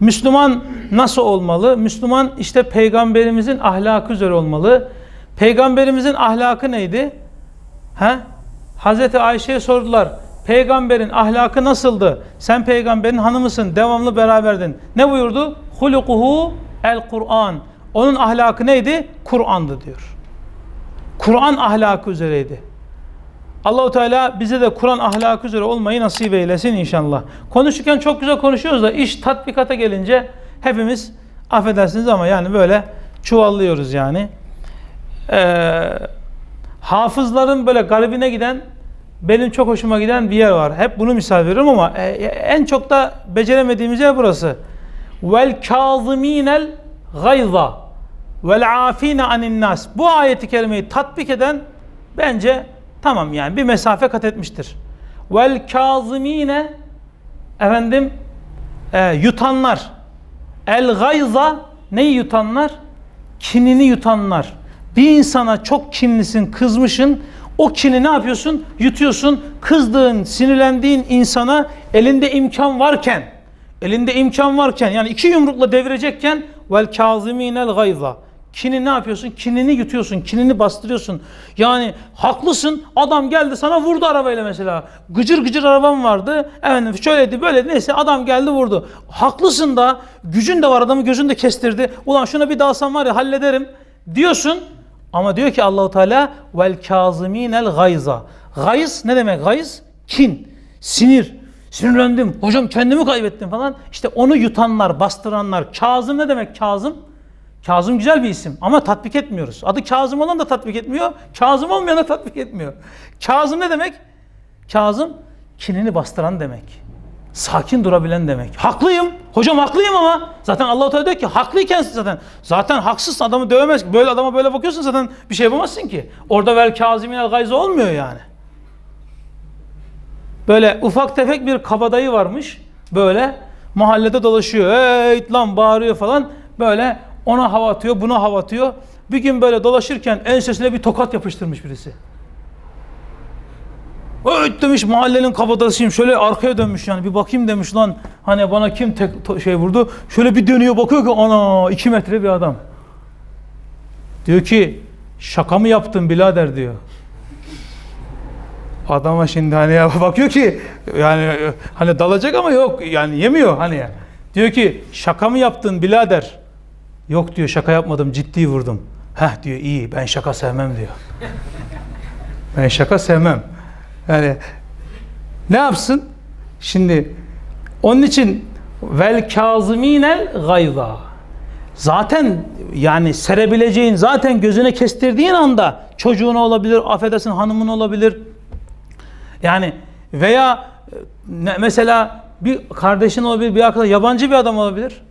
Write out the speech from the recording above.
Müslüman nasıl olmalı? Müslüman işte peygamberimizin ahlakı üzere olmalı. Peygamberimizin ahlakı neydi? He? Hazreti Ayşe'ye sordular. Peygamberin ahlakı nasıldı? Sen peygamberin hanımısın. Devamlı beraberdin. Ne buyurdu? Hulukuhu el Kur'an. Onun ahlakı neydi? Kur'an'dı diyor. Kur'an ahlakı üzereydi. Allahu Teala bize de Kur'an ahlakı üzere olmayı nasip eylesin inşallah. Konuşurken çok güzel konuşuyoruz da iş tatbikata gelince hepimiz affedersiniz ama yani böyle çuvallıyoruz yani. Ee, hafızların böyle garibine giden benim çok hoşuma giden bir yer var. Hep bunu misal veriyorum ama e, en çok da beceremediğimiz yer burası. Vel kâzimînel gayza vel afîne anin nas. Bu ayeti kerimeyi tatbik eden bence tamam yani bir mesafe kat etmiştir. Vel kâzimîne efendim e, yutanlar. El gayza neyi yutanlar? Kinini yutanlar. Bir insana çok kinlisin, kızmışın. O kini ne yapıyorsun? Yutuyorsun. Kızdığın, sinirlendiğin insana elinde imkan varken, elinde imkan varken yani iki yumrukla devirecekken vel kâzimînel gayza. Kini ne yapıyorsun? Kinini yutuyorsun, kinini bastırıyorsun. Yani haklısın. Adam geldi sana vurdu arabayla mesela. Gıcır gıcır arabam vardı. Efendim şöyleydi böyleydi neyse adam geldi vurdu. Haklısın da gücün de var adamı gözün de kestirdi. Ulan şuna bir dalsam var ya hallederim diyorsun. Ama diyor ki Allahu Teala vel kâzimînel gayza. Gayz ne demek gayz? Kin, sinir. Sinirlendim. Hocam kendimi kaybettim falan. İşte onu yutanlar, bastıranlar. Kazım ne demek Kazım? Kazım güzel bir isim ama tatbik etmiyoruz. Adı Kazım olan da tatbik etmiyor. Kazım olmayan da tatbik etmiyor. Kazım ne demek? Kazım kinini bastıran demek. Sakin durabilen demek. Haklıyım. Hocam haklıyım ama zaten Allah-u Teala diyor ki haklıyken zaten zaten haksızsın adamı dövemez. Böyle adama böyle bakıyorsun zaten bir şey yapamazsın ki. Orada vel kazimine gayze olmuyor yani. Böyle ufak tefek bir kabadayı varmış. Böyle mahallede dolaşıyor. Hey lan bağırıyor falan. Böyle ona hava atıyor, buna hava atıyor. Bir gün böyle dolaşırken ensesine bir tokat yapıştırmış birisi. Evet demiş mahallenin kabadasıyım. Şöyle arkaya dönmüş yani bir bakayım demiş lan. Hani bana kim tek şey vurdu? Şöyle bir dönüyor bakıyor ki ana iki metre bir adam. Diyor ki şaka mı yaptın birader diyor. Adama şimdi hani bakıyor ki yani hani dalacak ama yok yani yemiyor hani. Diyor ki şaka mı yaptın birader? Yok diyor şaka yapmadım ciddi vurdum. Heh diyor iyi ben şaka sevmem diyor. Ben şaka sevmem. Yani ne yapsın? Şimdi onun için vel kazimînel gayza. Zaten yani serebileceğin, zaten gözüne kestirdiğin anda çocuğun olabilir, affedersin hanımın olabilir. Yani veya mesela bir kardeşin olabilir, bir arkadaş, yabancı bir adam olabilir.